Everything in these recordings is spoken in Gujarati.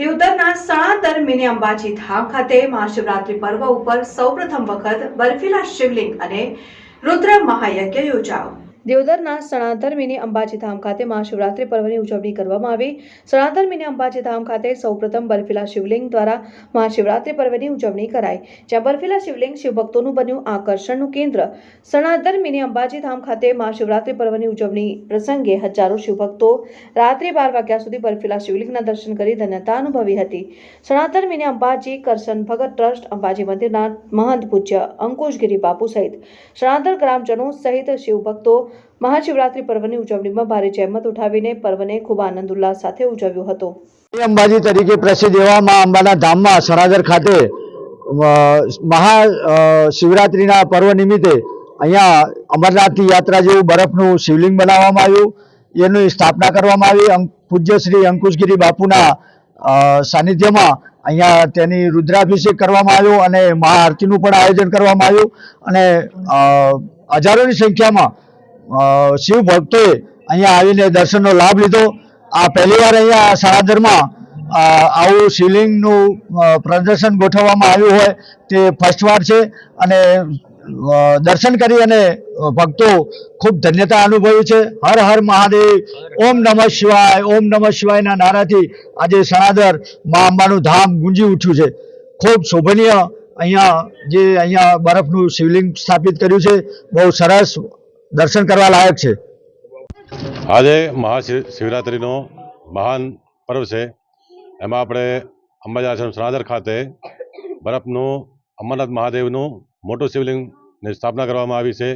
દિયોદરના સણાતર મિની અંબાજી ધામ ખાતે મહાશિવરાત્રી પર્વ ઉપર સૌપ્રથમ વખત બર્ફીલા શિવલિંગ અને રુદ્ર મહાયજ્ઞ યોજાયો. દિયોદરના સણાતર મિની અંબાજી ધામ ખાતે મહાશિવરાત્રી પર્વની ઉજવણી કરવામાં આવી. સણાતર મિની અંબાજી ધામ ખાતે સૌપ્રથમ બર્ફીલા શિવલિંગ દ્વારા મહાશિવરાત્રી પર્વની ઉજવણી કરાઈ. જ્યાં બર્ફીલા શિવલિંગ શિવભક્તોનું બન્યું આકર્ષણનું કેન્દ્ર. સણાતર મિની અંબાજી ધામ ખાતે મહાશિવરાત્રી પર્વની ઉજવણી પ્રસંગે હજારો શિવભક્તો રાત્રે બાર વાગ્યા સુધી બર્ફીલા શિવલિંગના દર્શન કરી ધન્યતા અનુભવી હતી. સનાતન મિની અંબાજી, કરશન ભગત ટ્રસ્ટ, અંબાજી મંદિરના મહંત પૂજ્ય અંકુશગીરી બાપુ સહિત સનાતન ગ્રામજનો સહિત શિવભક્તો મહાશિવરાત્રી પર્વની ઉજવણીમાં ભારે જહેમત ઉઠાવીને પર્વને ખૂબ આનંદ ઉલ્લાસ સાથે ઉજવ્યો હતો. અંબાજી તરીકે પ્રસિદ્ધ એવા અંબાના ધામમાં સણાદર ખાતે મહા શિવરાત્રિના પર્વ નિમિત્તે અહીંયા અમરનાથની યાત્રા જેવું બરફનું શિવલિંગ બનાવવામાં આવ્યું. એની સ્થાપના કરવામાં આવી. પૂજ્ય શ્રી અંકુશગીરી બાપુના સાનિધ્યમાં અહીંયા તેની રુદ્રાભિષેક કરવામાં આવ્યો અને મહાઆરતીનું પણ આયોજન કરવામાં આવ્યું. અને હજારોની સંખ્યામાં શિવ ભક્તોએ અહીંયા આવીને દર્શનનો લાભ લીધો. આ પહેલીવાર અહીંયા અ, આવું શિવલિંગનું પ્રદર્શન ગોઠવવામાં આવ્યું હોય તે ફર્સ્ટ વાર છે. અને દર્શન કરી અને ભક્તો ખૂબ ધન્યતા અનુભવી છે. હર હર મહાદેવ ઓમ નમઃ શિવાય ઓમ નમઃ શિવાયના નારાથી આજે સણાદર મા અંબાનું ધામ ગુંજી ઉઠ્યું છે. ખૂબ શોભનીય અહીંયા જે અહીંયા બરફનું શિવલિંગ સ્થાપિત કર્યું છે. બહુ સરસ દર્શન કરવા લાયક છે. આજે મહાશિવરાત્રિનો મહાન પર્વ છે. એમાં આપણે અંબાજી આશ્રમ સનાદર ખાતે બરફનું, અમરનાથ મહાદેવનું મોટું શિવલિંગની સ્થાપના કરવામાં આવી છે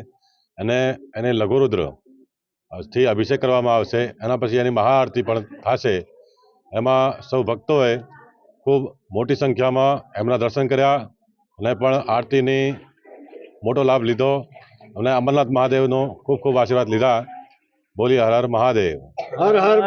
અને એને લઘુરુદ્રથી અભિષેક કરવામાં આવશે. એના પછી એની મહાઆરતી પણ થશે. એમાં સૌ ભક્તોએ ખૂબ મોટી સંખ્યામાં એમના દર્શન કર્યા અને પણ આરતીની મોટો લાભ લીધો. અને અમરનાથ મહાદેવનો ખૂબ ખૂબ આશીર્વાદ લીધા. બોલી હર હર મહાદેવ. હર હર